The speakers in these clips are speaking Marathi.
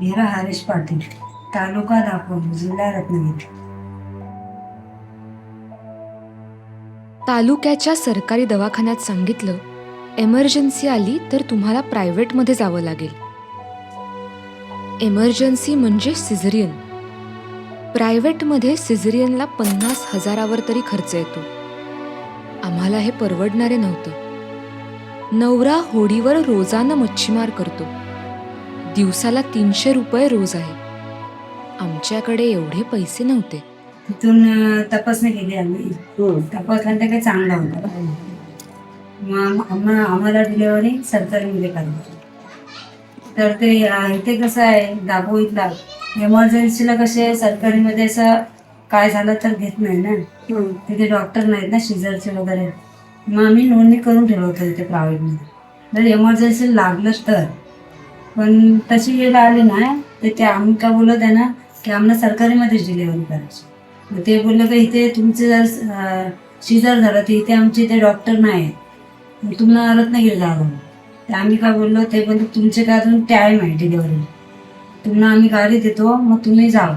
मीरा हरीश पाटील तालुका दापोली जिल्हा रत्नागिरी. तालुक्याच्या सरकारी दवाखान्यात सांगितलं एमर्जन्सी आली तर तुम्हाला प्रायव्हेटमध्ये जावं लागेल. एमर्जन्सी म्हणजे सिझरियन. प्रायव्हेटमध्ये सिझरियनला पन्नास हजारावर तरी खर्च येतो. आम्हाला हे परवडणारे नव्हतं. नवरा होडीवर रोजानं मच्छीमार करतो. दिवसाला तीनशे रुपये रोज आहे. आमच्याकडे एवढे पैसे नव्हते. तिथून अं, तपासणी केली आम्ही. तपासल्यानंतर काही चांगला होता. मग आम्हा आम्हाला डिलेवरी सरकारीमध्ये करायची तर ते अं, इथे कसं आहे दाबोईतला एमर्जन्सीला कसे सरकारीमध्ये असं काय झालं तर घेत नाही ना. तिथे डॉक्टर नाहीत ना शिजरचे वगैरे. मग आम्ही नोंदणी करून ठेवलं होतं इथे प्रायव्हेटमध्ये जर एमर्जन्सी लागलं तर. पण तशी वेळ आली ना तर ते आम्ही का बोलत आहे ना की आम्हाला सरकारीमध्येच डिलेवरी करायची. मग ते बोललं की इथे तुमचं जर शिजर झालं तर इथे आमचे इथे डॉक्टर नाही आहेत तुम्हाला रत्नागिरी जावं. तर आम्ही काय बोललो ते पण तुमचे काय अजून टाईम आहे डिलेवरी तुम्हाला आम्ही गाडी देतो मग तुम्ही जावा.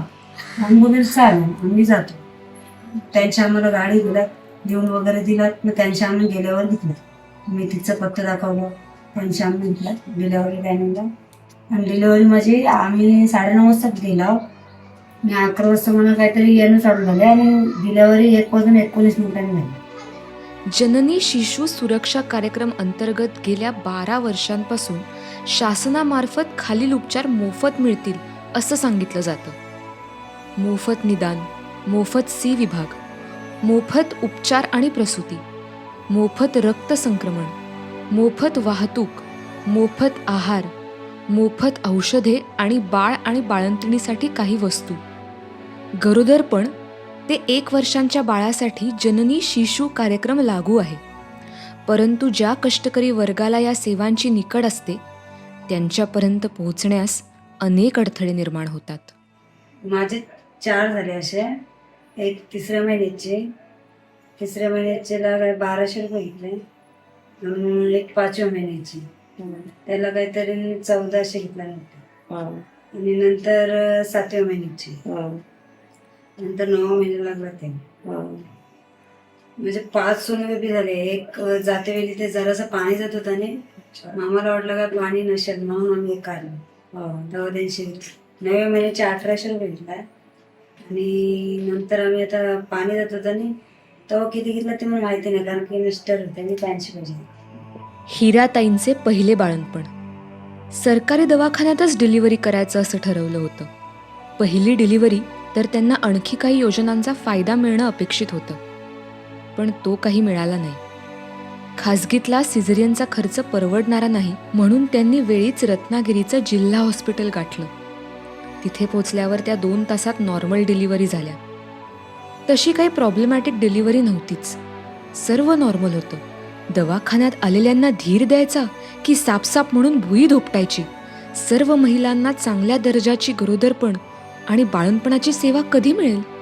आम्ही बोलले चालेल आम्ही जातो. त्यांच्या आम्हाला गाडी दिलात देऊन वगैरे दिलात मग त्यांच्या आम्ही गेल्यावर घेतलं मी तिचं पत्ता दाखवलं त्यांच्या आम्ही घेतलं डिलेवरी टायमिंगला आणि डिलेवरी माझी आम्ही साडेनऊ वाजताच गेलो मी अकरा वाजता मला काहीतरी येणं चालू झाले आणि डिलेवरी एक वाजून एकोणीस मिनिटांनी झाली. जननी शिशु सुरक्षा कार्यक्रम अंतर्गत गेल्या बारा वर्षांपासून शासनामार्फत खालील उपचार मोफत मिळतील असं सांगितलं जातं. मोफत निदान मोफत सी विभाग मोफत उपचार आणि प्रसूती मोफत रक्त संक्रमण मोफत वाहतूक मोफत आहार मोफत औषधे आणि बाळ आणि बाळंतिणीसाठी काही वस्तू. गरोदरपण ते एक वर्षांच्या बाळासाठी जननी शिशु कार्यक्रम लागू आहे. परंतु ज्या कष्टकरी वर्गाला या सेवांची निकड असते त्यांच्यापर्यंत पोहोचण्यास अनेक अडथळे निर्माण होतात. माझे चार झाले असे. एक तिसऱ्या महिन्याचे. तिसऱ्या महिन्याचे बाराशे रुपये घेतले. एक पाचव्या महिन्याची. त्याला काहीतरी चौदाशे घेतला नव्हता. आणि नंतर सातव्या महिन्याची. नंतर नववा महिना लागला ते म्हणजे पाच सोनोग्राफी झाले. एक अं, जाते वेळी ते जरासं पाणी जात होतं आणि आम्हाला वाटलं का पाणी नसेल म्हणून आम्ही एक काढलं तेव्हा त्यांची नव्या महिन्याचे अठराशे रुपये घेतला. आणि नंतर आम्ही आता पाणी जात होतं आणि तेव्हा किती घेतला ते मला माहिती नाही कारण की मिस्टर होते आणि त्यांची पाहिजे हिराताईंचे पहिले बाळणपण सरकारी दवाखान्यातच डिलिव्हरी करायचं असं ठरवलं होतं. पहिली डिलिव्हरी तर त्यांना आणखी काही योजनांचा फायदा मिळणं अपेक्षित होतं. पण तो काही मिळाला नाही. खाजगीतला सिझरियनचा खर्च परवडणारा नाही म्हणून त्यांनी वेळीच रत्नागिरीचं जिल्हा हॉस्पिटल गाठलं. तिथे पोचल्यावर त्या दोन तासात नॉर्मल डिलिव्हरी झाल्या. तशी काही प्रॉब्लेमॅटिक डिलिव्हरी नव्हतीच. सर्व नॉर्मल होतं. दवाखान्यात आलेल्यांना धीर द्यायचा की सापसाप म्हणून भुई धोपटायची. सर्व महिलांना चांगल्या दर्जाची गरोदरपण आणि बाळणपणाची सेवा कधी मिळेल?